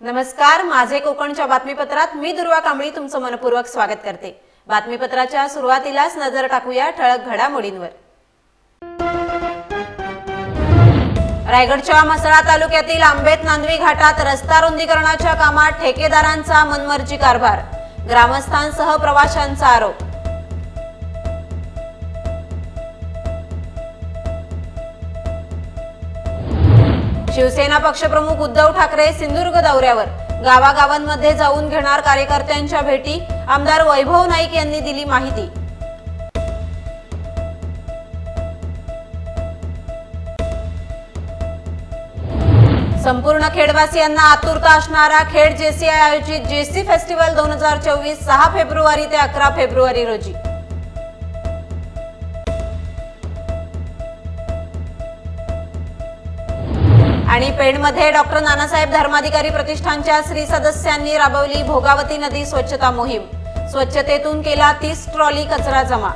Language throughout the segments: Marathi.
नमस्कार माझे कोकणच्या बातमीपत्रात मी दुर्वा कांबळी तुमचं मनपूर्वक स्वागत करते. बातमीपत्राच्या सुरुवातीलाच नजर टाकूया ठळक घडामोडींवर. रायगडच्या म्हसळा तालुक्यातील आंबेत नांदवी घाटात रस्ता रुंदीकरणाच्या कामात ठेकेदारांचा मनमर्जी कारभार. ग्रामस्थांसह प्रवाशांचा आरोप. शिवसेना पक्षप्रमुख उद्धव ठाकरे सिंधुदुर्ग दौऱ्यावर गावागावांमध्ये जाऊन घेणार कार्यकर्त्यांच्या भेटी आमदार वैभव नाईक यांनी दिली माहिती. संपूर्ण खेडवासियांना आतुरता असणारा खेड जेसीआय आयोजित जेसी फेस्टिवल दोन हजार चोवीस सहा फेब्रुवारी ते अकरा फेब्रुवारी रोजी. आणि पेणमध्ये डॉक्टर नानासाहेब धर्माधिकारी प्रतिष्ठानच्या श्री सदस्यांनी राबवली भोगावती नदी स्वच्छता मोहीम. स्वच्छतेतून केला तीस ट्रॉली कचरा जमा.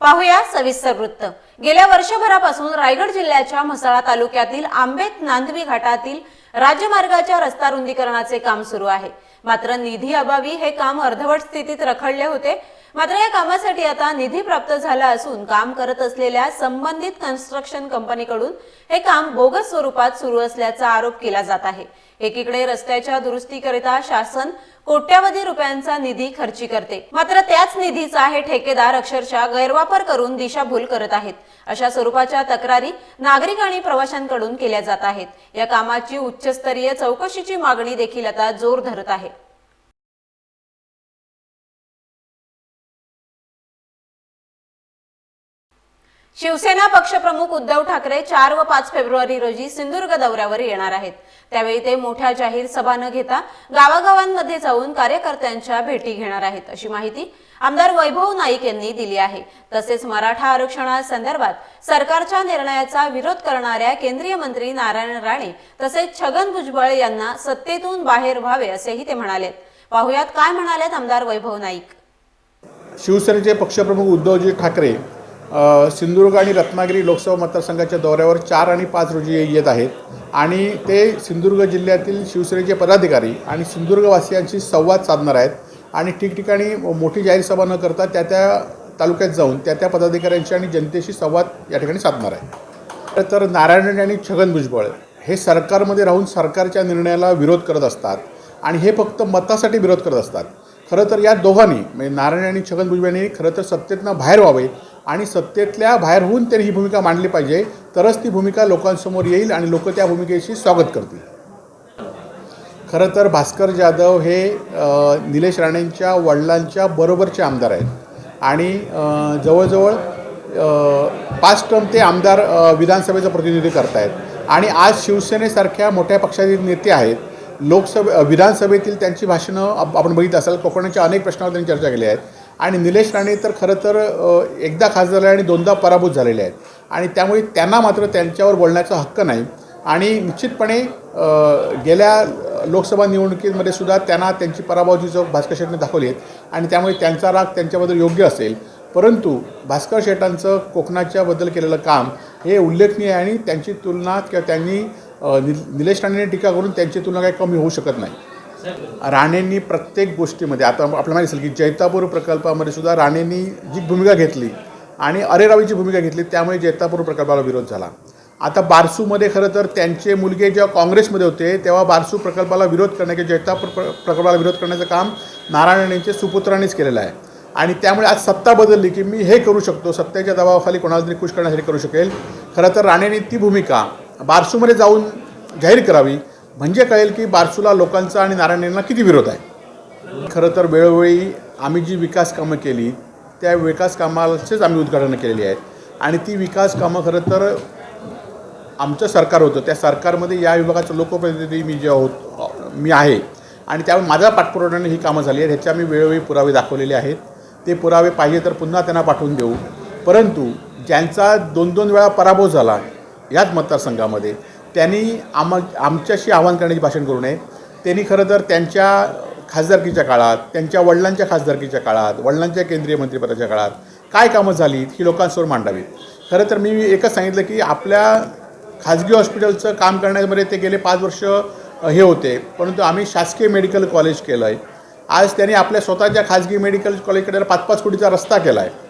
पाहूया सविस्तर वृत्त. गेल्या वर्षभरापासून रायगड जिल्ह्याच्या म्हसळा तालुक्यातील आंबेत नांदवी घाटातील राज्यमार्गाच्या रस्ता रुंदीकरणाचे काम सुरू आहे. मात्र निधी अभावी हे काम अर्धवट स्थितीत रखडले होते. मात्र या कामासाठी आता निधी प्राप्त झाला असून काम करत असलेल्या संबंधित कन्स्ट्रक्शन कंपनीकडून हे काम बोगस स्वरूपात सुरू असल्याचा आरोप केला जात आहे. एकीकडे रस्त्याच्या दुरुस्तीकरिता शासन कोट्यावधी रुपयांचा निधी खर्ची करते. मात्र त्याच निधीचा हे ठेकेदार अक्षरशः गैरवापर करून दिशाभूल करत आहेत. अशा स्वरूपाच्या तक्रारी नागरिक आणि प्रवाशांकडून केल्या जात आहेत. या कामाची उच्चस्तरीय चौकशीची मागणी देखील आता जोर धरत आहे. शिवसेना पक्षप्रमुख उद्धव ठाकरे चार व पाच फेब्रुवारी रोजी सिंधुदुर्ग दौऱ्यावर येणार आहेत. त्यावेळी ते मोठ्या जाहीर सभा न घेता गावागावांमध्ये जाऊन कार्यकर्त्यांच्या भेटी घेणार आहेत अशी माहिती आमदार वैभव नाईक यांनी दिली आहे. तसेच मराठा आरक्षणासंदर्भात सरकारच्या निर्णयाचा विरोध करणाऱ्या केंद्रीय मंत्री नारायण राणे तसेच छगन भुजबळ यांना सत्तेतून बाहेर व्हावे असेही ते म्हणालेत. पाहुयात काय म्हणालेत आमदार वैभव नाईक. शिवसेनेचे पक्षप्रमुख उद्धवजी ठाकरे सिंधुदुर्ग आणि रत्नागिरी लोकसभा मतदारसंघाच्या दौऱ्यावर चार आणि पाच रोजी येत आहेत. आणि ते सिंधुदुर्ग जिल्ह्यातील शिवसेनेचे पदाधिकारी आणि सिंधुदुर्गवासियांशी संवाद साधणार आहेत. आणि ठिकठिकाणी मोठी जाहीर सभा न करता त्या त्या तालुक्यात जाऊन त्या त्या पदाधिकाऱ्यांशी आणि जनतेशी संवाद या ठिकाणी साधणार आहे तर नारायण आणि छगन भुजबळ हे सरकारमध्ये राहून सरकारच्या निर्णयाला विरोध करत असतात आणि हे फक्त मतासाठी विरोध करत असतात. खरं तर या दोघांनी म्हणजे नारायण आणि छगन भुजबळ यांनी खरं तर सत्तेतनं बाहेर व्हावे आणि सत्तेतल्या बाहेर होऊन त्यांनी ही भूमिका मांडली पाहिजे. तरच ती भूमिका लोकांसमोर येईल आणि लोक त्या भूमिकेशी स्वागत करतील. खरं तर भास्कर जाधव हे निलेश राणेंच्या वडिलांच्या बरोबरचे आमदार आहेत. आणि जवळजवळ पाच टर्म ते आमदार विधानसभेचं प्रतिनिधी करत आहेत आणि आज शिवसेनेसारख्या मोठ्या पक्षातील नेते आहेत. लोकसभे विधानसभेतील त्यांची भाषणं आपण बघित असाल कोकणाच्या अनेक प्रश्नावर त्यांनी चर्चा केली आहेत. आणि निलेश राणे तर खरं तर एकदा खासदार झाले आणि दोनदा पराभूत झालेले आहेत. आणि त्यामुळे त्यांना मात्र त्यांच्यावर बोलण्याचा हक्क नाही. आणि निश्चितपणे गेल्या लोकसभा निवडणुकीमध्ये सुद्धा त्यांना त्यांची पराभवाची चौक भास्कर शेटने दाखवली आहेत आणि त्यामुळे त्यांचा राग त्यांच्याबद्दल योग्य असेल. परंतु भास्कर शेटांचं कोकणाच्याबद्दल केलेलं काम हे उल्लेखनीय आहे आणि त्यांची तुलना किंवा त्यांनी नि निलेश राणेने टीका करून त्यांची तुलना काही कमी होऊ शकत नाही. राणेंनी प्रत्येक गोष्टीमध्ये आता आपल्याला माहिती असेल की जैतापूर प्रकल्पामध्ये सुद्धा राणेंनी जी भूमिका घेतली आणि अरेरावीची भूमिका घेतली त्यामुळे जैतापूर प्रकल्पाला विरोध झाला. आता बारसूमध्ये खरं तर त्यांचे मुलगे जेव्हा काँग्रेसमध्ये होते तेव्हा बारसू प्रकल्पाला विरोध करण्याचे जैतापूर प्र प्रकल्पाला विरोध करण्याचं काम नारायण सुपुत्रांनीच केलेलं आहे. आणि त्यामुळे आज सत्ता बदलली की मी हे करू शकतो सत्तेच्या दबावाखाली कोणाला तरी खुश करण्यासाठी करू शकेल. खरं तर राणेंनी ती भूमिका बारसूमध्ये जाऊन जाहीर करावी. म्हणजे कळेल की बारसूला लोकांचा आणि नारायणींना किती विरोध आहे. खरं तर वेळोवेळी आम्ही जी विकास कामं केली त्या विकास कामाचेच आम्ही उद्घाटनं केलेली आहेत. आणि ती विकास कामं खरं तर आमचं सरकार होतं. त्या सरकारमध्ये या विभागाचं लोकप्रतिनिधी मी जे होत मी आहे. आणि त्यामुळे माझ्या पाठपुराव्याने ही कामं झाली आहेत. ह्याच्या आम्ही वेळोवेळी पुरावे दाखवलेले आहेत. ते पुरावे पाहिजे तर पुन्हा त्यांना पाठवून देऊ. परंतु ज्यांचा दोन दोन वेळा पराभव झाला याच मतदारसंघामध्ये त्यांनी आम आमच्याशी आव्हान करण्याची भाषण करू नये. त्यांनी खरं तर त्यांच्या खासदारकीच्या काळात त्यांच्या वडिलांच्या खासदारकीच्या काळात वडिलांच्या केंद्रीय मंत्रिपदाच्या काळात काय कामं झालीत ही लोकांसमोर मांडावीत खरं तर मी एकच सांगितलं की आपल्या खाजगी हॉस्पिटलचं काम करण्यामध्ये ते गेले पाच वर्ष हे होते. परंतु आम्ही शासकीय मेडिकल कॉलेज केलं आहे आज त्यांनी आपल्या स्वतःच्या खाजगी मेडिकल कॉलेजकडे पाच पाच कोटीचा रस्ता केला आहे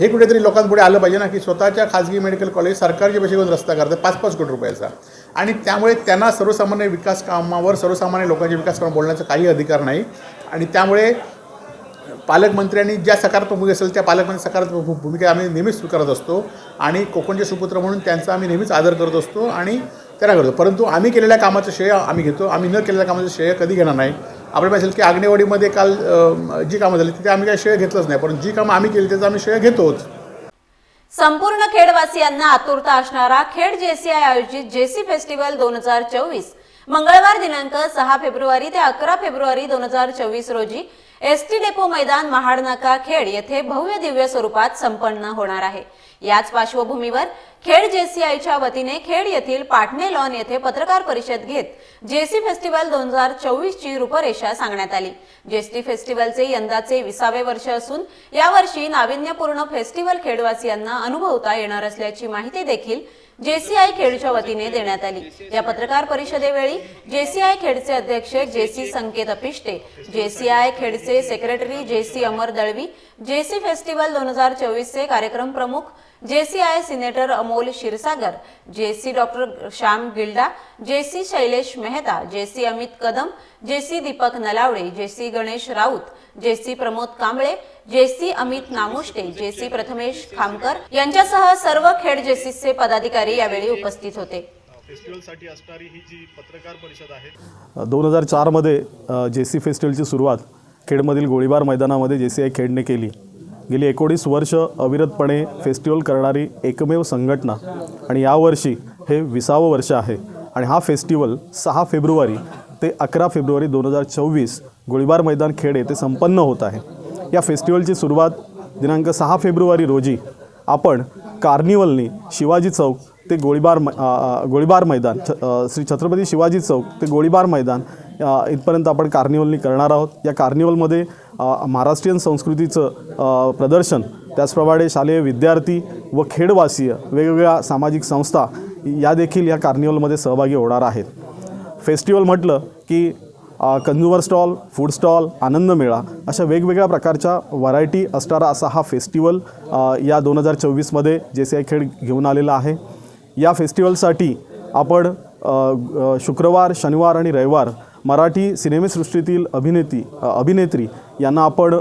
हे कुठेतरी लोकांपुढे आलं पाहिजे ना की स्वतःच्या खाजगी मेडिकल कॉलेज सरकारचे पैसे घेऊन रस्ता करतात पाच पाच कोटी रुपयाचा. आणि त्यामुळे त्यांना सर्वसामान्य विकास कामावर सर्वसामान्य लोकांच्या विकास कामावर बोलण्याचा काही अधिकार नाही. आणि त्यामुळे पालकमंत्र्यांनी ज्या सकारात्मक भूमिका असेल त्या पालकमंत्री सकारात्मक भूमिका आम्ही नेहमीच स्वीकारत असतो. आणि कोकणचे सुपुत्र म्हणून त्यांचा आम्ही नेहमीच आदर करत असतो आणि त्यांना करतो. परंतु आम्ही केलेल्या कामाचं श्रेय आम्ही घेतो. आम्ही न केलेल्या कामाचं श्रेय कधी घेणार नाही. आपल्याला असेल की आग्नेवाडीमध्ये काल जी कामं झाली तिथे आम्ही काही श्रेय घेतलंच नाही. परंतु जी कामं आम्ही केली त्याचं आम्ही श्रेय घेतोच. संपूर्ण खेडवासियांना आतुरता असणारा खेड जेसीआय आयोजित जेसी फेस्टिवल दोन हजार चोवीस. मंगळवार दिनांक सहा फेब्रुवारी ते अकरा फेब्रुवारी दोन हजार चोवीस रोजी एस टी डेपो मैदान महाडनाका खेड येथे भव्य दिव्य स्वरूपात संपन्न होणार आहे. याच पार्श्वभूमीवर खेड जेसीआयच्या वतीने खेड येथील पाटणे लॉन येथे पत्रकार परिषद घेत जेसी फेस्टिवल दोन हजार चोवीस ची रूपरेषा सांगण्यात आली. जेसी फेस्टिवलचे यंदाचे विसावे वर्ष असून यावर्षी नाविन्यपूर्ण फेस्टिवल खेडवासियांना अनुभवता येणार असल्याची माहिती देखील जेसीआय खेडच्या वतीने देण्यात आली. या पत्रकार परिषदेवेळी जेसीआय खेडचे अध्यक्ष JC Sanket Apishte JCI खेडचे secretary JC Amar Dalvi JC festival दोन हजार चोवीसचे कार्यक्रम प्रमुख JCI senator Amol Kshirsagar JC doctor Shyam Gilda JC Shailesh Mehta JC Amit Kadam JC Deepak Nalawade JC Ganesh Raut JC Pramod Kamble JC Amit Namushte JC Prathamesh Khamkar यांच्यासह सर्व खेड जेसीचे पदाधिकारी यावेळी उपस्थित होते. फेस्टिवलसाठी असणारी ही जी पत्रकार परिषद आहे. दोन हजार चारमध्ये जे सी फेस्टिवलची सुरुवात खेडमधील गोळीबार मैदानामध्ये जे सी आय खेडने केली. गेली एकोणीस वर्ष अविरतपणे फेस्टिवल करणारी एकमेव संघटना आणि यावर्षी हे विसावं वर्ष आहे. आणि हा फेस्टिवल सहा फेब्रुवारी ते अकरा फेब्रुवारी दोन हजार चोवीस गोळीबार मैदान खेड येथे संपन्न होत आहे. या फेस्टिवलची सुरुवात दिनांक सहा फेब्रुवारी रोजी आपण कार्निवलनी शिवाजी चौक ते गोळीबार मै- गोळीबार मैदान छ श्री छत्रपती शिवाजी चौक ते गोळीबार मैदान इथपर्यंत आपण कार्निवलनी करणार आहोत. या कार्निवलमध्ये महाराष्ट्रीयन संस्कृतीचं प्रदर्शन त्याचप्रमाणे शालेय विद्यार्थी व खेडवासीय वेगवेगळ्या सामाजिक संस्था या देखील या कार्निवलमध्ये सहभागी होणार आहेत. फेस्टिवल म्हटलं की कन्झ्युमर स्टॉल फूड स्टॉल आनंद मेळा अशा वेगवेगळ्या प्रकारच्या व्हरायटी असणारा असा हा फेस्टिवल या दोन हजार चोवीसमध्ये जे सी आय खेळ घेऊन आलेला आहे. या फेस्टिवलसाठी आपण शुक्रवार शनिवार आणि रविवार मराठी सिनेमेसृष्टीतील अभिनेती अभिनेत्री यांना आपण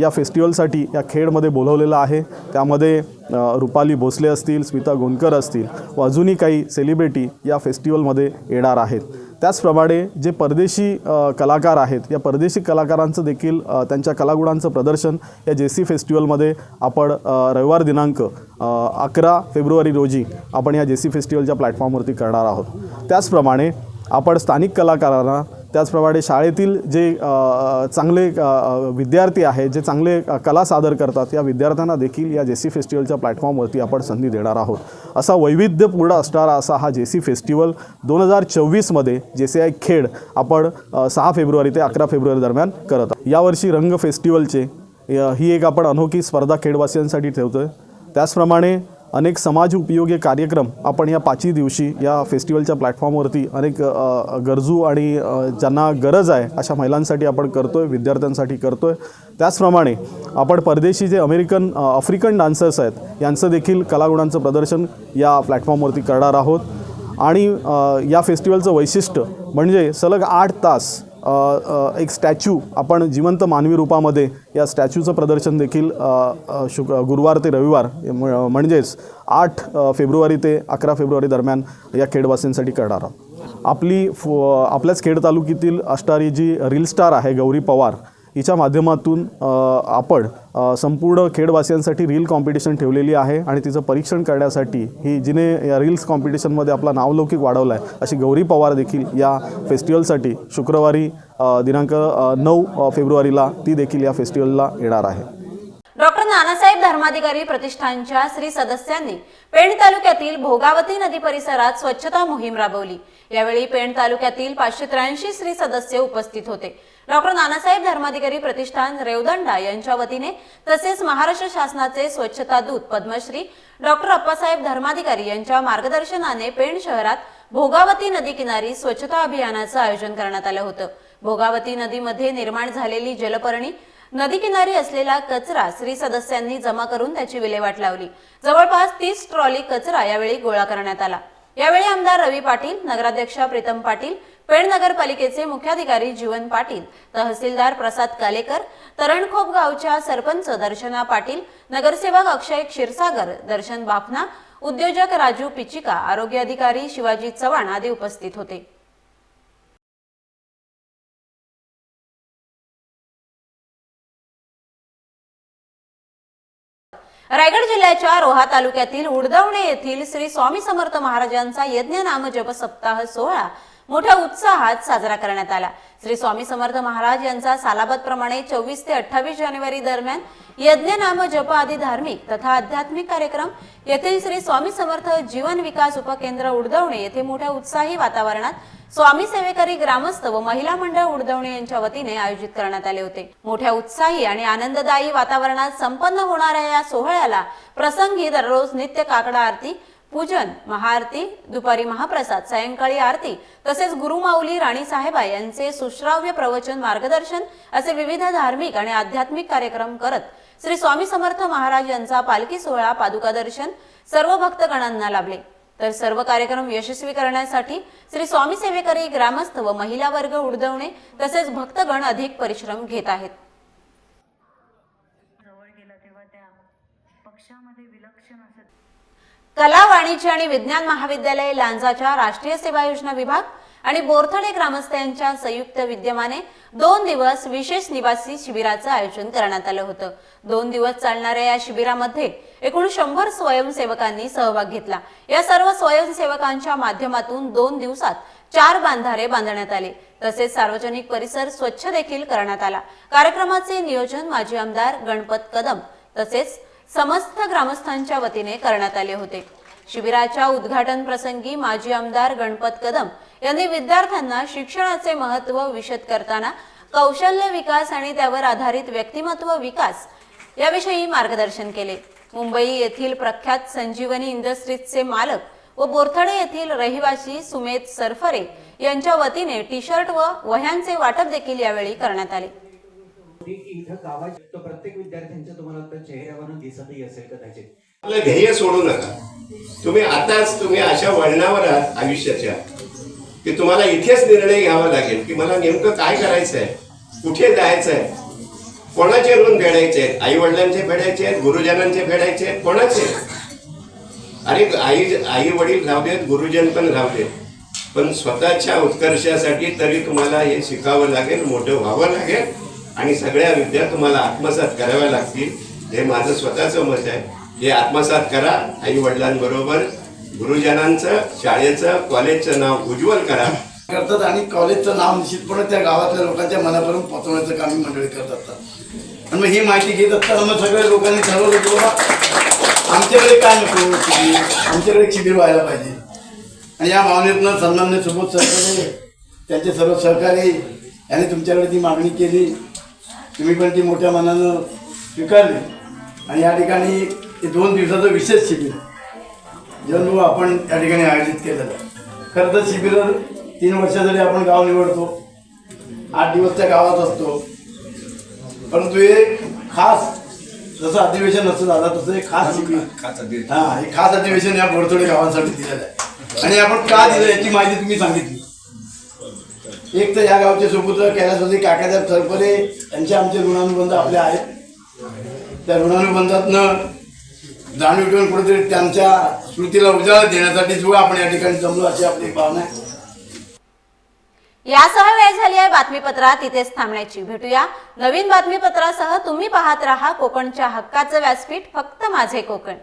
या फेस्टिवलसाठी या खेडमध्ये बोलवलेलं आहे. त्यामध्ये रुपाली भोसले असतील स्मिता गोंदकर असतील व अजूनही काही सेलिब्रिटी या फेस्टिवलमध्ये येणार आहेत. त्याचप्रमाणे जे परदेशी कलाकार आहेत या परदेशी कलाकारांचं देखील त्यांच्या कलागुणांचं प्रदर्शन या जे सी फेस्टिवलमध्ये आपण रविवार दिनांक अकरा फेब्रुवारी रोजी आपण या जे सी फेस्टिवलच्या प्लॅटफॉर्मवरती करणार आहोत. त्याचप्रमाणे आपण स्थानिक कलाकारांना त्याचप्रमाणे शाळेतील जे चांगले विद्यार्थी आहेत जे चांगले कला सादर करतात या विद्यार्थ्यांना देखील या जे सी फेस्टिवलच्या प्लॅटफॉर्मवरती आपण संधी देणार आहोत. असा वैविध्यपूर्ण असणारा असा हा जे सी फेस्टिवल दोन हजार चोवीसमध्ये जे सी आय खेड आपण सहा फेब्रुवारी ते अकरा फेब्रुवारी दरम्यान करत आहोत. यावर्षी रंग फेस्टिवलचे ही एक आपण अनोखी स्पर्धा खेडवासियांसाठी ठेवतो आहे त्याचप्रमाणे अनेक समाज उपयोगी कार्यक्रम आपण या पाचही दिवशी या फेस्टिवलच्या प्लॅटफॉर्मवरती अनेक गरजू आणि ज्यांना गरज आहे अशा महिलांसाठी आपण करतो आहे विद्यार्थ्यांसाठी करतो आहे त्याचप्रमाणे आपण परदेशी जे अमेरिकन आफ्रिकन डान्सर्स आहेत यांचं देखील कलागुणांचं प्रदर्शन या प्लॅटफॉर्मवरती करणार आहोत. आणि या फेस्टिवलचं वैशिष्ट्य म्हणजे सलग आठ तास एक स्टॅच्यू आपण जिवंत मानवी रूपामध्ये या स्टॅच्यूचं प्रदर्शन देखील शुक गुरुवार ते रविवार म्हणजेच आठ फेब्रुवारी ते अकरा फेब्रुवारी दरम्यान या खेडवासींसाठी करणार आहोत. आपली फो आपल्याच खेड तालुक्यातील असणारी जी रील स्टार आहे गौरी पवार हिच्या माध्यमातून आपण संपूर्ण खेडवासियांसाठी रील कॉम्पिटिशन ठेवलेली आहे आणि तिचं परीक्षण करण्यासाठी ही जिने या रील्स कॉम्पिटिशनमध्ये आपला नावलौकिक वाढवला आहे अशी गौरी पवार देखील या फेस्टिवलसाठी शुक्रवारी दिनांक नऊ फेब्रुवारीला ती देखील या फेस्टिवलला येणार आहे. डॉक्टर नानासाहेब धर्माधिकारी प्रतिष्ठानच्या श्री सदस्यांनी पेण तालुक्यातील भोगावती नदी परिसरात स्वच्छता मोहीम राबवली. यावेळी पेण तालुक्यातील पाचशे त्र्याऐंशी श्री सदस्य उपस्थित होते. डॉक्टर नानासाहेब धर्माधिकारी प्रतिष्ठान रेवदंडा यांच्या वतीने तसेच महाराष्ट्र शासनाचे स्वच्छता दूत पद्मश्री डॉक्टर अप्पासाहेब धर्माधिकारी यांच्या मार्गदर्शनाने पेण शहरात भोगावती नदी किनारी स्वच्छता अभियानाचं आयोजन करण्यात आलं होतं. भोगावती नदीमध्ये निर्माण झालेली जलपर्णी नदी किनारी असलेला कचरा श्री सदस्यांनी जमा करून त्याची विल्हेवाट लावली. जवळपास तीस ट्रॉली कचरा यावेळी गोळा करण्यात आला. यावेळी आमदार रवी पाटील नगराध्यक्षा प्रीतम पाटील पेण नगरपालिकेचे मुख्याधिकारी जीवन पाटील तहसीलदार प्रसाद कालेकर तरणखोप गावच्या सरपंच दर्शना पाटील नगरसेवक अक्षय क्षीरसागर दर्शन बाफना उद्योजक राजू पिचिका आरोग्य अधिकारी शिवाजी चव्हाण आदी उपस्थित होते. रायगड जिल्ह्याच्या रोहा तालुक्यातील उडदवणे येथील श्री स्वामी समर्थ महाराजांचा यज्ञ नाम जप सप्ताह सोहळा मोठ्या उत्साहात साजरा करण्यात आला. श्री स्वामी समर्थ महाराज यांचा सालाबत प्रमाणे चोवीस ते अठ्ठावीस जानेवारी दरम्यान यज्ञ नाम जप आदी धार्मिक तथा आध्यात्मिक कार्यक्रम येथील श्री स्वामी समर्थ जीवन विकास उपकेंद्र उडदवणे येथे मोठ्या उत्साही वातावरणात स्वामी सेवेकरी ग्रामस्थ व महिला मंडळ उडदवणे यांच्या वतीने आयोजित करण्यात आले होते. मोठ्या उत्साही आणि आनंददायी वातावरणात संपन्न होणाऱ्या या सोहळ्याला प्रसंगी दररोज नित्य काकडा आरती पूजन महाआरती दुपारी महाप्रसाद सायंकाळी आरती तसेच गुरुमाऊली राणी साहेबा यांचे सुश्राव्य प्रवचन मार्गदर्शन असे विविध धार्मिक आणि आध्यात्मिक कार्यक्रम करत श्री स्वामी समर्थ महाराज यांचा पालखी सोहळा पादुका दर्शन सर्व भक्तगणांना लाभले. तर सर्व कार्यक्रम यशस्वी करण्यासाठी श्री स्वामी सेवेकरी ग्रामस्थ व महिला वर्ग उडदवणे तसेच भक्तगण अधिक परिश्रम घेत आहेत जवळ गेला तेव्हा त्या पक्षामध्ये विलक्षण असं कला वाणिज्य आणि विज्ञान महाविद्यालय लांजाच्या राष्ट्रीय सेवा योजना विभाग आणि बोरथडे ग्रामस्थ यांच्या संयुक्त विद्यमाने दोन दिवस विशेष निवासी शिबिराचं आयोजन करण्यात आलं होतं. दोन दिवस चालणाऱ्या या शिबिरामध्ये एकूण शंभर स्वयंसेवकांनी सहभाग घेतला. या सर्व स्वयंसेवकांच्या माध्यमातून दोन दिवसात चार बांधारे बांधण्यात आले. तसेच सार्वजनिक परिसर स्वच्छ देखील करण्यात आला. कार्यक्रमाचे नियोजन माजी आमदार गणपत कदम तसेच समस्त ग्रामस्थांच्या वतीने करण्यात आले होते. शिबिराच्या उद्घाटन प्रसंगी माजी आमदार गणपत कदम यांनी विद्यार्थ्यांना शिक्षणाचे महत्त्व विशद करताना कौशल्य विकास आणि त्यावर आधारित व्यक्तिमत्व विकास याविषयी मार्गदर्शन केले. मुंबई येथील प्रख्यात संजीवनी इंडस्ट्रीजचे मालक व बोरथडे येथील रहिवासी सुमेध सरफरे यांच्या वतीने टी शर्ट व वह्यांचे वाटप देखील यावेळी करण्यात आले. इथं गावात तो प्रत्येक विद्यार्थ्यांच्या तुम्हाला चेहऱ्यावरून दिसतही असेल कदाचित. आपलं ध्येय सोडू नका. तुम्ही आताच तुम्ही अशा वळणावर आहात आयुष्याच्या की तुम्हाला इथेच निर्णय घ्यावा लागेल की मला नेमकं काय करायचं आहे कुठे जायचं आहे कोणाचे ऋण फेडायचे आहेत आई वडिलांचे फेडायचे आहेत गुरुजनांचे फेडायचे आहेत कोणाचे अरे आई आई वडील लावलेत गुरुजन पण लावलेत पण स्वतःच्या उत्कर्षासाठी तरी तुम्हाला हे शिकावं लागेल मोठं व्हावं लागेल. आणि सगळ्या विद्या तुम्हाला आत्मसात कराव्या लागतील. हे माझं स्वतःचं मत आहे. हे आत्मसात करा आई वडिलांबरोबर गुरुजनांचं शाळेचं कॉलेजचं नाव उज्ज्वल करा. करतात आणि कॉलेजचं नाव निश्चितपणे त्या गावातल्या लोकांच्या मनापर्यंत पोहोचवण्याचं काम मंडळी करत असतात. आणि मग ही माहिती घेत असताना मग सगळ्या लोकांनी ठरवलं की बाबा आमच्याकडे काय नको आमच्याकडे शिबिर व्हायला पाहिजे. आणि या भावनेतनं सन्मान्य सुबोध सरकारने त्यांचे सर्व सहकारी यांनी तुमच्याकडे ती मागणी केली. तुम्ही पण ती मोठ्या मनानं स्वीकारली. आणि या ठिकाणी हे दोन दिवसाचं विशेष शिबिर. जन्म आपण या ठिकाणी आयोजित केलेलं आहे खरं तर शिबिर तीन वर्षासाठी आपण गाव निवडतो आठ दिवस त्या गावात असतो. परंतु हे खास जसं अधिवेशन असं झालं तसं हे खास शिबिर. हा हे खास अधिवेशन या बोरतोडे गावांसाठी दिलेलं आहे. आणि आपण का दिलं याची माहिती तुम्ही सांगितली. एक तर या गावचे सुपुत्र कैलासवासी काकासाहेब सरपरे यांचे आमचे ऋणानुबंध आपले आहेत. त्या ऋणानुबंधातनं जाणीव ठेवून कुठेतरी त्यांच्या स्मृतीला उजाळा देण्यासाठी सुद्धा आपण या ठिकाणी जमलो अशी आपली भावना आहे. यासह वेळ झाली आहे बातमीपत्रात. इथेच थांबण्याची. भेटूया. नवीन बातमीपत्रासह तुम्ही पाहत राहा कोकणच्या हक्काचं व्यासपीठ. फक्त माझे कोकण.